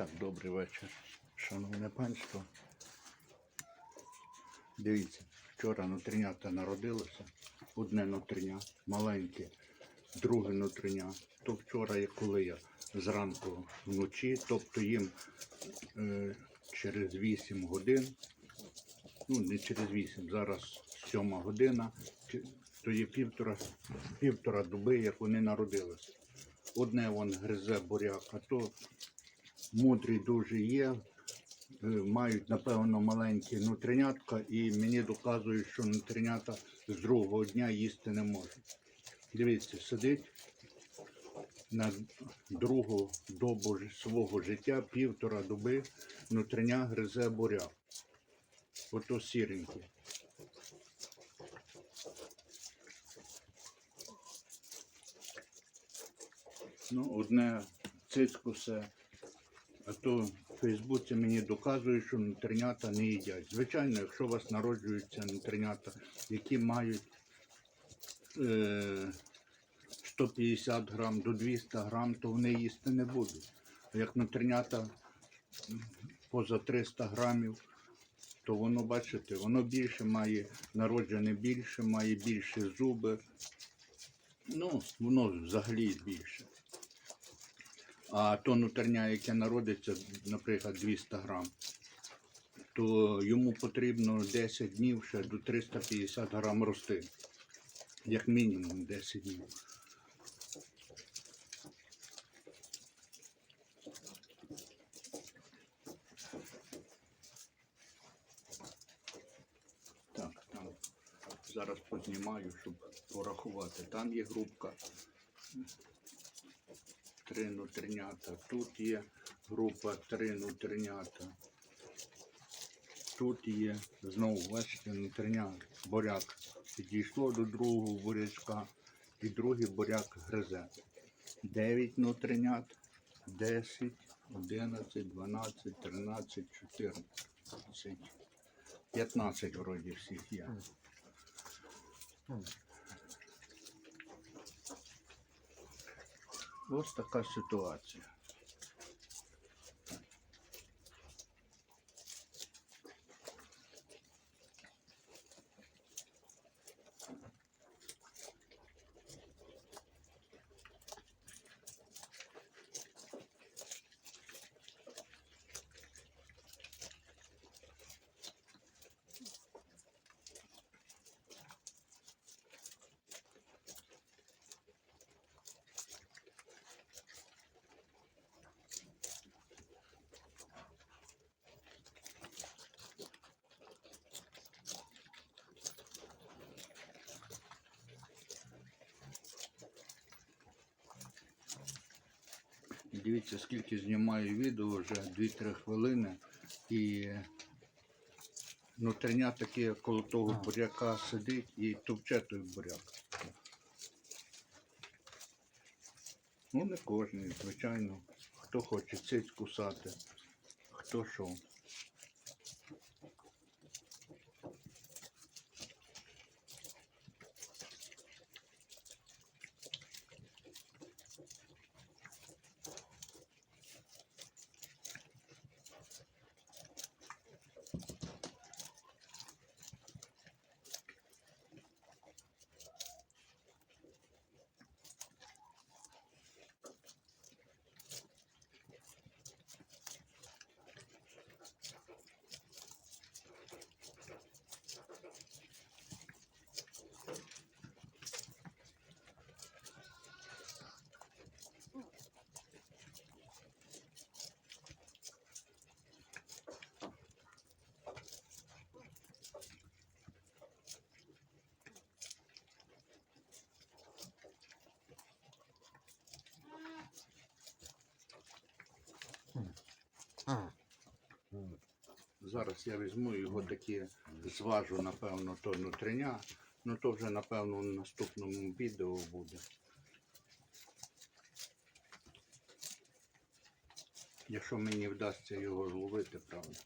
Так, добрий вечір, шановне панство. Дивіться, вчора нутринята народилося. Одне нутриня, маленьке, друге нутриня. То вчора, як коли я зранку вночі, тобто їм е, через 8 годин, ну не через 8, зараз 7 година, то є півтора, півтора доби, як вони народилися. Одне вон гризе буряк, а то мудрі дуже є. е, Мають, напевно, маленькі нутринятка, і мені доказують, що нутринята з другого дня їсти не можуть. Дивіться, сидить на другу добу свого життя, півтора доби, нутриня гризе буряк. Ото сіренький. Ну, одне цицькусе, а то в Фейсбуці мені доказують, що нутринята не їдять. Звичайно, якщо у вас народжуються нутринята, які мають е, 150 грам до 200 грам, то вони їсти не будуть. А як нутринята поза 300 грамів, то воно, бачите, воно більше має, народжене більше, має більше зуби. Ну, воно взагалі більше. А то нутерня, яке народиться, наприклад, 200 грам, то йому потрібно 10 днів ще до 350 грам рости. Як мінімум 10 днів. Так, там зараз познімаю, щоб порахувати. Там є групка три нутринята. Тут є група три нутринята. Тут є знову, бачите, нутринят, буряк. Підійшло до другого бурячка і другий буряк гризе. 9 нутринят, 10, 11, 12, 13, 14, 15 вроді всіх є. Ось така ситуація. Дивіться, скільки знімаю відео вже 2-3 хвилини. І нутриня таке коло того буряка сидить і тупче той буряк. Ну, не кожен, звичайно. Хто хоче цить кусати, хто що. Зараз я візьму його такі, зважу, напевно, то внутрішня, Ну то вже, напевно, в наступному відео буде. Якщо мені вдасться його зловити, правда.